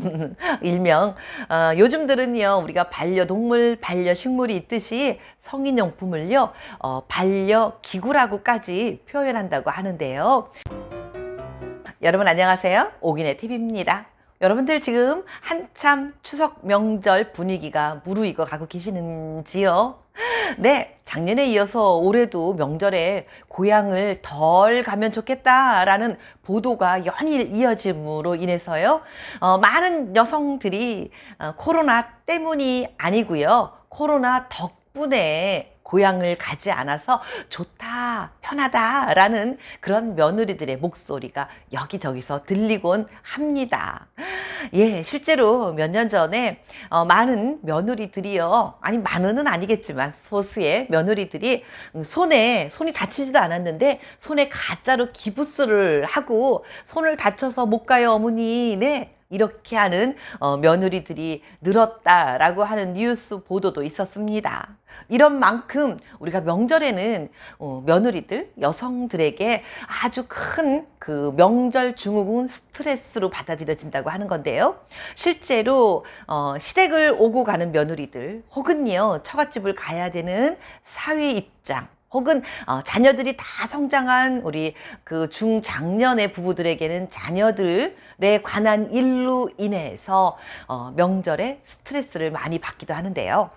일명 어, 요즘들은요 우리가 반려동물, 반려식물이 있듯이 성인용품을요 어, 반려기구라고까지 표현한다고 하는데요. 여러분 안녕하세요. 오긴의 TV입니다. 여러분들 지금 한참 추석 명절 분위기가 무르익어 가고 계시는지요? 네, 작년에 이어서 올해도 명절에 고향을 덜 가면 좋겠다라는 보도가 연일 이어짐으로 인해서요, 어, 많은 여성들이 어, 코로나 때문이 아니고요, 코로나 덕 분에 고향을 가지 않아서 좋다, 편하다 라는 그런 며느리들의 목소리가 여기저기서 들리곤 합니다. 예, 실제로 몇 년 전에 어, 많은 며느리들이요, 아니 많은은 아니겠지만 소수의 며느리들이 손에 손이 다치지도 않았는데 손에 가짜로 기부스를 하고 손을 다쳐서 못 가요 어머니, 네. 이렇게 하는 어, 며느리들이 늘었다라고 하는 뉴스 보도도 있었습니다. 이런 만큼 우리가 명절에는 어, 며느리들, 여성들에게 아주 큰 그 명절 증후군 스트레스로 받아들여진다고 하는 건데요. 실제로 어, 시댁을 오고 가는 며느리들 혹은요 처갓집을 가야 되는 사위 입장 혹은 어, 자녀들이 다 성장한 우리 그 중장년의 부부들에게는 자녀들 에 관한 일로 인해서 어, 명절에 스트레스를 많이 받기도 하는데요.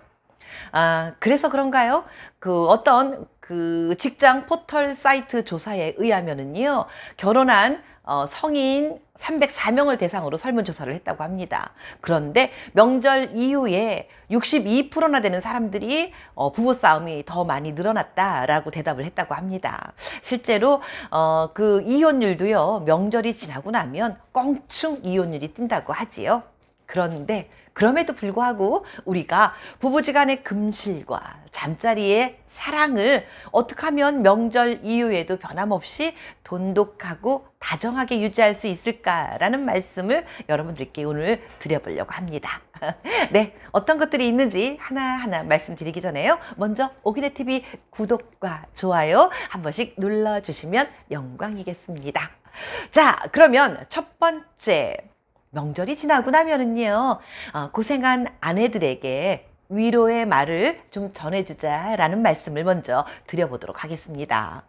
아, 그래서 그런가요? 그 어떤 그 직장 포털 사이트 조사에 의하면은요, 결혼한 어, 성인 304명을 대상으로 설문조사를 했다고 합니다. 그런데 명절 이후에 62%나 되는 사람들이 어, 부부싸움이 더 많이 늘어났다라고 대답을 했다고 합니다. 실제로 어, 그 이혼율도요, 명절이 지나고 나면 껑충 이혼율이 뛴다고 하지요. 그런데 그럼에도 불구하고 우리가 부부지간의 금실과 잠자리의 사랑을 어떻게 하면 명절 이후에도 변함없이 돈독하고 다정하게 유지할 수 있을까라는 말씀을 여러분들께 오늘 드려보려고 합니다. 네, 어떤 것들이 있는지 하나하나 말씀드리기 전에요. 먼저 오기네 TV 구독과 좋아요 한 번씩 눌러주시면 영광이겠습니다. 자, 그러면 첫 번째 명절이 지나고 나면은요, 어, 고생한 아내들에게 위로의 말을 좀 전해주자라는 말씀을 먼저 드려보도록 하겠습니다.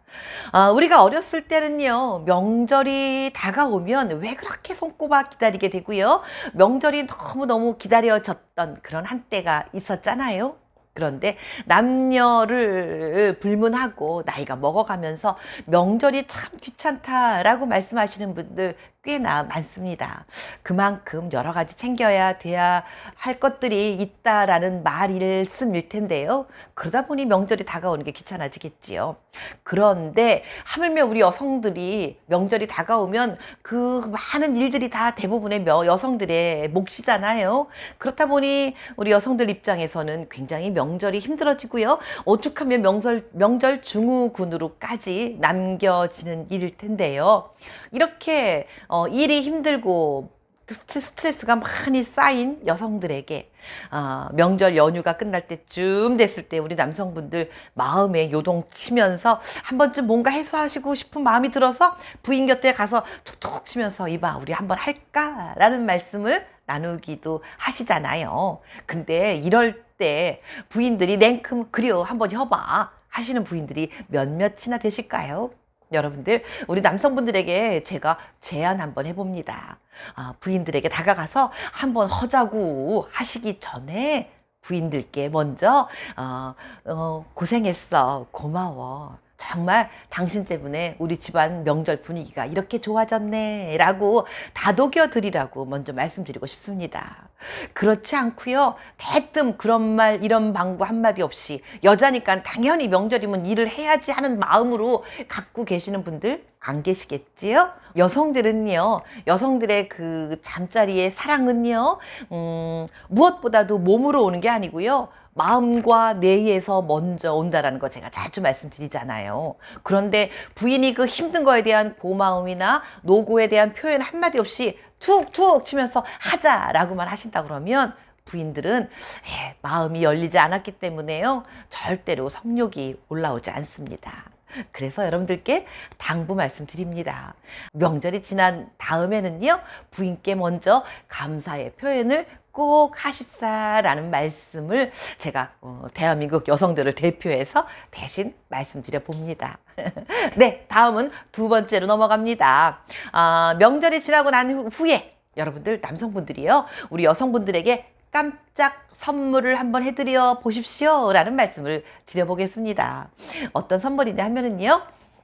어, 우리가 어렸을 때는요, 명절이 다가오면 왜 그렇게 손꼽아 기다리게 되고요, 명절이 너무너무 기다려졌던 그런 한때가 있었잖아요. 그런데 남녀를 불문하고 나이가 먹어가면서 명절이 참 귀찮다라고 말씀하시는 분들 꽤나 많습니다. 그만큼 여러 가지 챙겨야 돼야 할 것들이 있다라는 말일씀일 텐데요. 그러다 보니 명절이 다가오는 게 귀찮아지겠지요. 그런데 하물며 우리 여성들이 명절이 다가오면 그 많은 일들이 다 대부분의 여성들의 몫이잖아요. 그렇다 보니 우리 여성들 입장에서는 굉장히 명절이 힘들어지고요. 오죽하면 명절, 명절 증후군으로까지 남겨지는 일일 텐데요. 이렇게 어, 일이 힘들고 스트레스가 많이 쌓인 여성들에게 어, 명절 연휴가 끝날 때쯤 됐을 때 우리 남성분들 마음에 요동치면서 한 번쯤 뭔가 해소하시고 싶은 마음이 들어서 부인 곁에 가서 툭툭 치면서 이봐 우리 한번 할까 라는 말씀을 나누기도 하시잖아요. 근데 이럴 때 부인들이 냉큼 그려 한번 해봐 하시는 부인들이 몇몇이나 되실까요? 여러분들, 우리 남성분들에게 제가 제안 한번 해봅니다. 아, 부인들에게 다가가서 한번 하자고 하시기 전에 부인들께 먼저, 어, 어, 고생했어. 고마워. 정말 당신 때문에 우리 집안 명절 분위기가 이렇게 좋아졌네 라고 다독여 드리라고 먼저 말씀드리고 싶습니다. 그렇지 않고요. 대뜸 그런 말 이런 방구 한마디 없이 여자니까 당연히 명절이면 일을 해야지 하는 마음으로 갖고 계시는 분들 안 계시겠지요? 여성들은요, 여성들의 그 잠자리의 사랑은요, 음, 무엇보다도 몸으로 오는 게 아니고요, 마음과 뇌에서 먼저 온다라는 거 제가 자주 말씀드리잖아요. 그런데 부인이 그 힘든 거에 대한 고마움이나 노고에 대한 표현 한마디 없이 툭툭 치면서 하자라고만 하신다 그러면 부인들은 에, 마음이 열리지 않았기 때문에요. 절대로 성욕이 올라오지 않습니다. 그래서 여러분들께 당부 말씀드립니다. 명절이 지난 다음에는요, 부인께 먼저 감사의 표현을 꼭 하십사라는 말씀을 제가 어, 대한민국 여성들을 대표해서 대신 말씀드려 봅니다. 네, 다음은 두 번째로 넘어갑니다. 아, 명절이 지나고 난 후- 후에 여러분들 남성분들이요, 우리 여성분들에게 깜짝 선물을 한번 해드려 보십시오. 라는 말씀을 드려보겠습니다. 어떤 선물이냐 하면은요,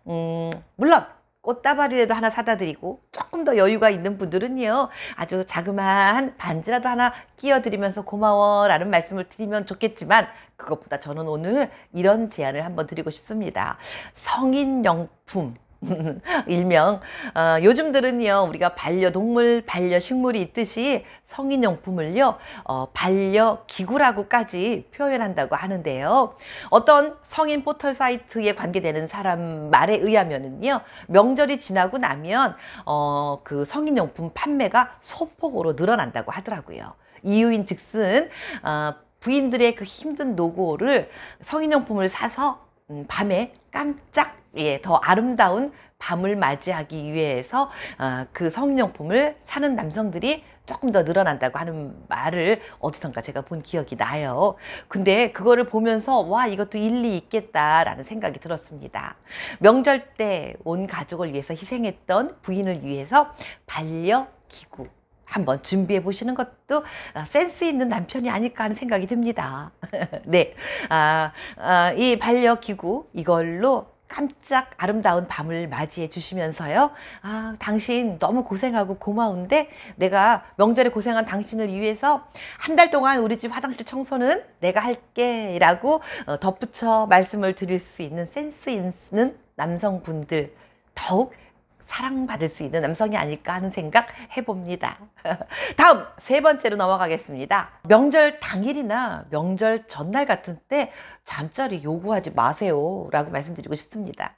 음, 물론 꽃다발이라도 하나 사다 드리고 조금 더 여유가 있는 분들은요 아주 자그마한 반지라도 하나 끼워드리면서 고마워 라는 말씀을 드리면 좋겠지만 그것보다 저는 오늘 이런 제안을 한번 드리고 싶습니다 성인용품 일명. 어, 요즘들은요 우리가 반려동물 반려식물이 있듯이 성인용품을요 어, 반려기구라고까지 표현한다고 하는데요. 어떤 성인 포털 사이트에 관계되는 사람 말에 의하면은요 명절이 지나고 나면 어, 그 성인용품 판매가 소폭으로 늘어난다고 하더라고요. 이유인 즉슨 어, 부인들의 그 힘든 노고를 성인용품을 사서 음, 밤에 깜짝 예, 더 아름다운 밤을 맞이하기 위해서 어, 그 성인용품을 사는 남성들이 조금 더 늘어난다고 하는 말을 어디선가 제가 본 기억이 나요. 근데 그거를 보면서 와 이것도 일리 있겠다라는 생각이 들었습니다. 명절 때 온 가족을 위해서 희생했던 부인을 위해서 반려 기구 한번 준비해 보시는 것도 어, 센스 있는 남편이 아닐까 하는 생각이 듭니다. 네, 아, 아, 이 반려기구 이걸로 깜짝 아름다운 밤을 맞이해 주시면서요. 아, 당신 너무 고생하고 고마운데 내가 명절에 고생한 당신을 위해서 한 달 동안 우리 집 화장실 청소는 내가 할게 라고 어, 덧붙여 말씀을 드릴 수 있는 센스 있는 남성분들 더욱 사랑받을 수 있는 남성이 아닐까 하는 생각 해봅니다. 다음 세 번째로 넘어가겠습니다. 명절 당일이나 명절 전날 같은 때 잠자리 요구하지 마세요. 라고 말씀드리고 싶습니다.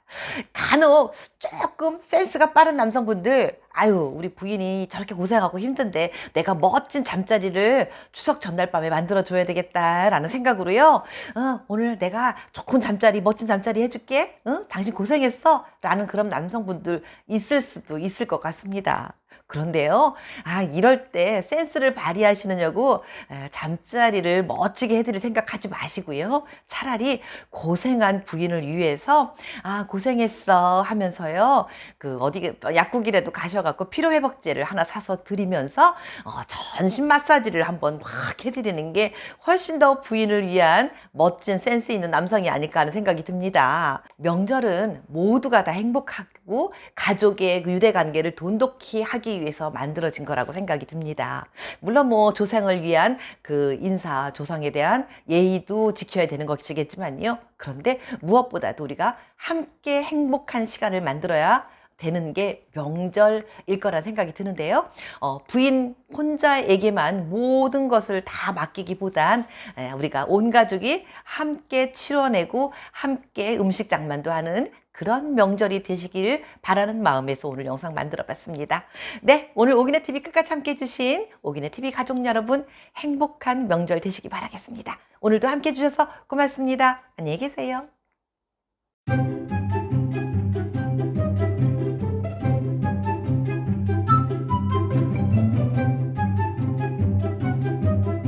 간혹 조금 센스가 빠른 남성분들, 아유, 우리 부인이 저렇게 고생하고 힘든데 내가 멋진 잠자리를 추석 전날 밤에 만들어 줘야 되겠다라는 생각으로요. 어, 오늘 내가 좋은 잠자리, 멋진 잠자리 해줄게. 응? 당신 고생했어. 라는 그런 남성분들 있을 수도 있을 것 같습니다. 그런데요, 아, 이럴 때 센스를 발휘하시느냐고 에, 잠자리를 멋지게 해드릴 생각하지 마시고요. 차라리 고생한 부인을 위해서, 아, 고생했어 하면서요, 그, 어디, 약국이라도 가셔갖고 피로회복제를 하나 사서 드리면서, 어, 전신 마사지를 한번 확 해드리는 게 훨씬 더 부인을 위한 멋진 센스 있는 남성이 아닐까 하는 생각이 듭니다. 명절은 모두가 다 행복하 고 가족의 그 유대 관계를 돈독히 하기 위해서 만들어진 거라고 생각이 듭니다. 물론 뭐 조상을 위한 그 인사 조상에 대한 예의도 지켜야 되는 것이겠지만요. 그런데 무엇보다도 우리가 함께 행복한 시간을 만들어야 되는 게 명절일 거란 생각이 드는데요. 어, 부인 혼자에게만 모든 것을 다 맡기기보단 에, 우리가 온 가족이 함께 치러내고 함께 음식 장만도 하는 그런 명절이 되시길 바라는 마음에서 오늘 영상 만들어 봤습니다. 네, 오늘 오기네 TV 끝까지 함께 해주신 오기네 TV 가족 여러분 행복한 명절 되시기 바라겠습니다. 오늘도 함께 해주셔서 고맙습니다. 안녕히 계세요.